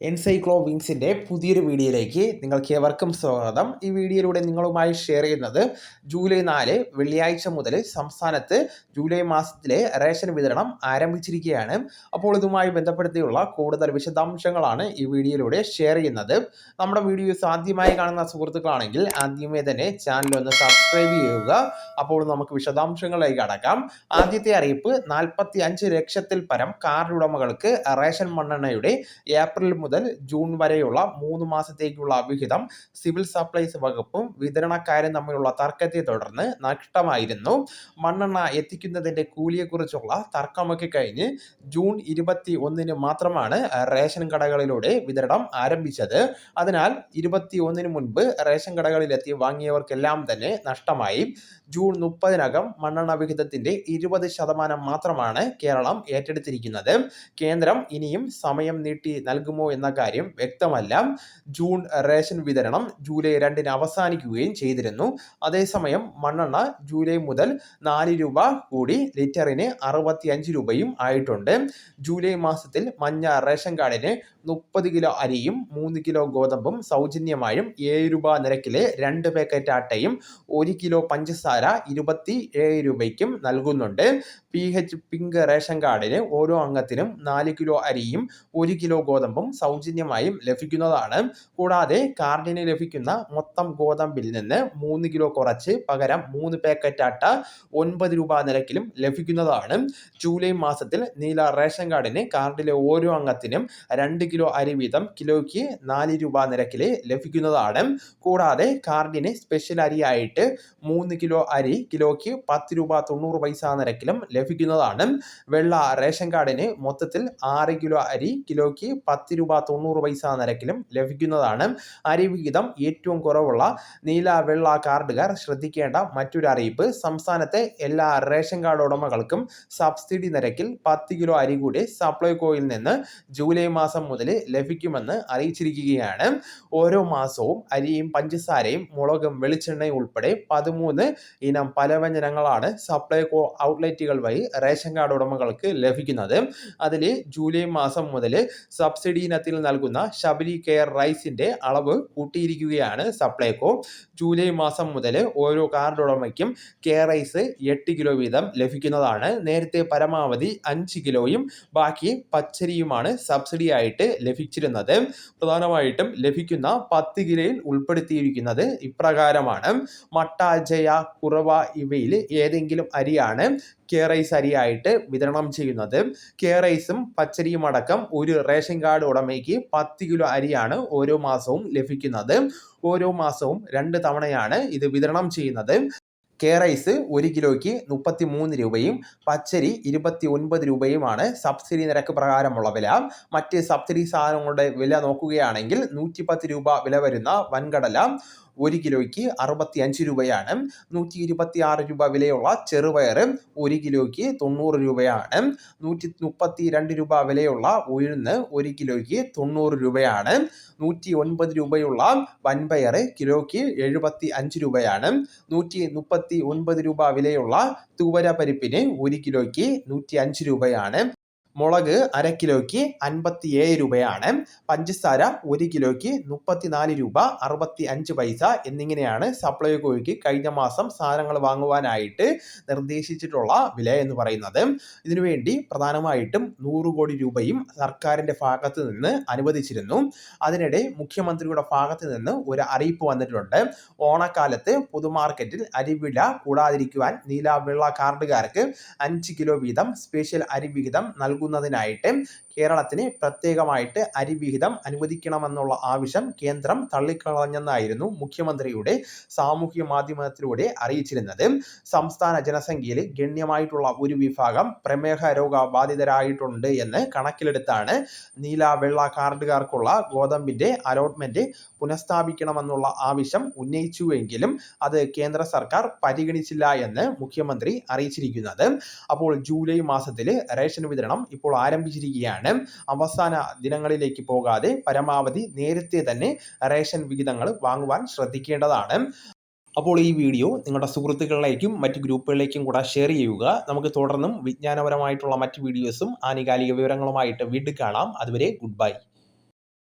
എൻസൈക്ലോ വിങ്സിന്റെ പുതിയൊരു വീഡിയോയിലേക്ക് നിങ്ങൾക്ക് ഏവർക്കും സ്വാഗതം. ഈ വീഡിയോയിലൂടെ നിങ്ങളുമായി ഷെയർ ചെയ്യുന്നത് ജൂലൈ നാല് വെള്ളിയാഴ്ച മുതൽ സംസ്ഥാനത്ത് ജൂലൈ മാസത്തിലെ റേഷൻ വിതരണം ആരംഭിച്ചിരിക്കുകയാണ്. അപ്പോൾ ഇതുമായി ബന്ധപ്പെടുത്തിയുള്ള കൂടുതൽ വിശദാംശങ്ങളാണ് ഈ വീഡിയോയിലൂടെ ഷെയർ ചെയ്യുന്നത്. നമ്മുടെ വീഡിയോസ് ആദ്യമായി കാണുന്ന സുഹൃത്തുക്കളാണെങ്കിൽ ആദ്യമേ തന്നെ ചാനൽ ഒന്ന് സബ്സ്ക്രൈബ് ചെയ്യുക. അപ്പോൾ നമുക്ക് വിശദാംശങ്ങളിലേക്ക് അടക്കാം ആദ്യത്തെ അറിയിപ്പ് നാൽപ്പത്തി അഞ്ച് ലക്ഷത്തിൽ പരം കാർഡ് ഉടമകൾക്ക് റേഷൻ മണ്ണെണ്ണയുടെ ഏപ്രിൽ മുതൽ ജൂൺ വരെയുള്ള മൂന്ന് മാസത്തേക്കുള്ള വിഹിതം സിവിൽ സപ്ലൈസ് വകുപ്പും വിതരണക്കാരും തമ്മിലുള്ള തർക്കത്തെ തുടർന്ന് നഷ്ടമായിരുന്നു. മണ്ണെണ്ണ എത്തിക്കുന്നതിന്റെ കൂലിയെക്കുറിച്ചുള്ള തർക്കമൊക്കെ കഴിഞ്ഞ് ജൂൺ ഇരുപത്തി ഒന്നിന് മാത്രമാണ് റേഷൻ കടകളിലൂടെ വിതരണം ആരംഭിച്ചത്. അതിനാൽ ഇരുപത്തി ഒന്നിന് മുൻപ് റേഷൻ കടകളിലെത്തി വാങ്ങിയവർക്കെല്ലാം തന്നെ നഷ്ടമായി. ജൂൺ മുപ്പതിനകം മണ്ണെണ്ണ വിഹിതത്തിന്റെ ഇരുപത് ശതമാനം മാത്രമാണ് കേരളം ഏറ്റെടുത്തിരിക്കുന്നത്. കേന്ദ്രം ഇനിയും സമയം നീട്ടി നൽകുമോ എന്ന കാര്യം വ്യക്തമല്ല. ജൂൺ റേഷൻ വിതരണം ജൂലൈ രണ്ടിന് അവസാനിക്കുകയും ചെയ്തിരുന്നു. അതേസമയം മണ്ണെണ്ണ ജൂലൈ മുതൽ നാല് രൂപ കൂടി ലിറ്ററിന് അറുപത്തി രൂപയും ആയിട്ടുണ്ട്. ജൂലൈ മാസത്തിൽ മഞ്ഞ റേഷൻ കാർഡിന് മുപ്പത് കിലോ അരിയും മൂന്ന് കിലോ ഗോതമ്പും സൗജന്യമായും ഏഴ് രൂപ നിരക്കിലെ രണ്ട് പാക്കറ്റ് ആട്ടയും ഒരു കിലോ പഞ്ചസാര ഇരുപത്തി ഏഴ് രൂപയ്ക്കും നൽകുന്നുണ്ട്. പി എച്ച് പിങ്ക് റേഷൻ കാർഡിന് ഓരോ അംഗത്തിനും നാല് കിലോ അരിയും ഒരു കിലോ ഗോതമ്പും സൗജന്യമായും ലഭിക്കുന്നതാണ്. കൂടാതെ കാർഡിന് ലഭിക്കുന്ന മൊത്തം ഗോതമ്പിൽ നിന്ന് മൂന്ന് കിലോ കുറച്ച് പകരം മൂന്ന് പാക്കറ്റ് അട്ട ഒൻപത് രൂപ നിരക്കിലും ലഭിക്കുന്നതാണ്. ജൂലൈ മാസത്തിൽ നീല റേഷൻ കാർഡിന് കാർഡിലെ ഓരോ അംഗത്തിനും രണ്ട് കിലോ അരി വീതം കിലോയ്ക്ക് നാല് രൂപ നിരക്കിൽ ലഭിക്കുന്നതാണ്. കൂടാതെ കാർഡിന് സ്പെഷ്യൽ അരിയായിട്ട് മൂന്ന് കിലോ അരി കിലോയ്ക്ക് പത്ത് രൂപ തൊണ്ണൂറ് പൈസ നിരക്കിലും ലഭിക്കുന്നതാണ്. വെള്ള റേഷൻ കാർഡിന് മൊത്തത്തിൽ ആറ് കിലോ അരി കിലോയ്ക്ക് പത്ത് രൂപ തൊണ്ണൂറ് പൈസ നിരക്കിലും ലഭിക്കുന്നതാണ്. അരിവിഹിതം ഏറ്റവും കുറവുള്ള നീല വെള്ള കാർഡുകാർ ശ്രദ്ധിക്കേണ്ട മറ്റൊരു അറിയിപ്പ്. സംസ്ഥാനത്തെ എല്ലാ റേഷൻ കാർഡ് ഉടമകൾക്കും സബ്സിഡി നിരക്കിൽ പത്ത് കിലോ അരി കൂടി സപ്ലൈകോയിൽ നിന്ന് ജൂലൈ മാസം മുതൽ ലഭിക്കുമെന്ന് അറിയിച്ചിരിക്കുകയാണ്. ഓരോ മാസവും അരിയും പഞ്ചസാരയും മുളകും വെളിച്ചെണ്ണയും ഉൾപ്പെടെ പതിമൂന്ന് ഇനം പലവ്യഞ്ജനങ്ങളാണ് സപ്ലൈകോ ഔട്ട്ലെറ്റുകൾ വഴി റേഷൻ കാർഡ് ഉടമകൾക്ക് ലഭിക്കുന്നത്. അതിൽ ജൂലൈ മാസം മുതൽ സബ്സിഡി ഇനത്തിൽ നൽകുന്ന ശബരി കെയർ റൈസിന്റെ അളവ് കൂട്ടിയിരിക്കുകയാണ് സപ്ലൈകോ. ജൂലൈ മാസം മുതൽ ഓരോ കാർഡ് ഉടമയ്ക്കും കെയർ റൈസ് എട്ട് കിലോ വീതം ലഭിക്കുന്നതാണ്. നേരത്തെ പരമാവധി അഞ്ച് കിലോയും ബാക്കി പച്ചരിയുമാണ് സബ്സിഡി ആയിട്ട് ലഭിച്ചിരുന്നത്. പ്രധാനമായിട്ടും ലഭിക്കുന്ന പത്ത് കിലോയിൽ ഉൾപ്പെടുത്തിയിരിക്കുന്നത് ഇപ്രകാരമാണ്. മട്ട ജയ കുറവ ഇവയിൽ ഏതെങ്കിലും അരിയാണ് കെ റൈസ് അരിയായിട്ട് വിതരണം ചെയ്യുന്നത്. കെ റൈസും പച്ചരിയും അടക്കം ഒരു റേഷൻ കാർഡ് ഉടമയ്ക്ക് പത്ത് കിലോ അരിയാണ് ഓരോ മാസവും ലഭിക്കുന്നത്. ഓരോ മാസവും രണ്ട് തവണയാണ് ഇത് വിതരണം ചെയ്യുന്നത്. കെ റൈസ് ഒരു കിലോയ്ക്ക് മുപ്പത്തി മൂന്ന് രൂപയും പച്ചരി ഇരുപത്തി ഒൻപത് രൂപയുമാണ് സബ്സിഡി നിരക്ക് പ്രകാരമുള്ള വില. മറ്റ് സബ്സിഡി സാധനങ്ങളുടെ വില നോക്കുകയാണെങ്കിൽ നൂറ്റിപ്പത്ത് രൂപ വില വരുന്ന വൻകടല ഒരു കിലോയ്ക്ക് അറുപത്തി അഞ്ച് രൂപയാണ്. നൂറ്റി ഇരുപത്തി ആറ് രൂപ വിലയുള്ള ചെറുപയർ ഒരു കിലോയ്ക്ക് തൊണ്ണൂറ് രൂപയാണ്. നൂറ്റി മുപ്പത്തി രണ്ട് രൂപ വിലയുള്ള ഉഴുന്ന് ഒരു കിലോയ്ക്ക് തൊണ്ണൂറ് രൂപയാണ്. നൂറ്റി ഒൻപത് രൂപയുള്ള വൻപയർ കിലോയ്ക്ക് എഴുപത്തി അഞ്ച് രൂപയാണ്. നൂറ്റി മുപ്പത്തി ഒൻപത് രൂപ വിലയുള്ള തൂവര പരിപ്പിന് ഒരു കിലോയ്ക്ക് നൂറ്റി അഞ്ച് രൂപയാണ്. മുളക് അര കിലോയ്ക്ക് അൻപത്തി ഏഴ് രൂപയാണ്. പഞ്ചസാര ഒരു കിലോയ്ക്ക് മുപ്പത്തിനാല് രൂപ അറുപത്തി അഞ്ച് പൈസ എന്നിങ്ങനെയാണ് സപ്ലൈകോയ്ക്ക് കഴിഞ്ഞ മാസം സാധനങ്ങൾ വാങ്ങുവാനായിട്ട് നിർദ്ദേശിച്ചിട്ടുള്ള വില എന്ന് പറയുന്നത്. ഇതിനുവേണ്ടി പ്രധാനമായിട്ടും നൂറ് കോടി രൂപയും സർക്കാരിന്റെ ഭാഗത്ത് നിന്ന് അനുവദിച്ചിരുന്നു. അതിനിടെ മുഖ്യമന്ത്രിയുടെ ഭാഗത്ത് നിന്ന് ഒരു അറിയിപ്പ് വന്നിട്ടുണ്ട്. ഓണക്കാലത്ത് പൊതുമാർക്കറ്റിൽ അരിവില കൂടാതിരിക്കുവാൻ നീല വെള്ള കാർഡുകാർക്ക് അഞ്ച് കിലോ വീതം സ്പെഷ്യൽ അരി വിഹിതം നൽകും നൽകുന്നതിനായിട്ട് കേരളത്തിന് പ്രത്യേകമായിട്ട് അരിവിഹിതം അനുവദിക്കണമെന്നുള്ള ആവശ്യം കേന്ദ്രം തള്ളിക്കളഞ്ഞെന്നായിരുന്നു മുഖ്യമന്ത്രിയുടെ സാമൂഹ്യ മാധ്യമത്തിലൂടെ അറിയിച്ചിരുന്നത്. സംസ്ഥാന ജനസംഖ്യയിൽ ഗണ്യമായിട്ടുള്ള ഒരു വിഭാഗം പ്രമേഹ രോഗബാധിതരായിട്ടുണ്ട് എന്ന് കണക്കിലെടുത്താണ് നീല വെള്ള കാർഡുകാർക്കുള്ള ഗോതമ്പിന്റെ അലോട്ട്മെന്റ് പുനഃസ്ഥാപിക്കണമെന്നുള്ള ആവശ്യം ഉന്നയിച്ചുവെങ്കിലും അത് കേന്ദ്ര സർക്കാർ പരിഗണിച്ചില്ല എന്ന് മുഖ്യമന്ത്രി അറിയിച്ചിരിക്കുന്നത്. അപ്പോൾ ജൂലൈ മാസത്തിൽ റേഷൻ വിതരണം ഇപ്പോൾ ആരംഭിച്ചിരിക്കുകയാണ്. അവസാന ദിനങ്ങളിലേക്ക് പോകാതെ പരമാവധി നേരത്തെ തന്നെ റേഷൻ വിഹിതങ്ങൾ വാങ്ങുവാൻ ശ്രദ്ധിക്കേണ്ടതാണ്. അപ്പോൾ ഈ വീഡിയോ നിങ്ങളുടെ സുഹൃത്തുക്കളിലേക്കും മറ്റ് ഗ്രൂപ്പുകളിലേക്കും കൂടെ ഷെയർ ചെയ്യുക. നമുക്ക് തുടർന്നും വിജ്ഞാനപരമായിട്ടുള്ള മറ്റ് വീഡിയോസും ആനുകാലിക വിവരങ്ങളുമായിട്ട് വീണ്ടും കാണാം. അതുവരെ ഗുഡ് ബൈ.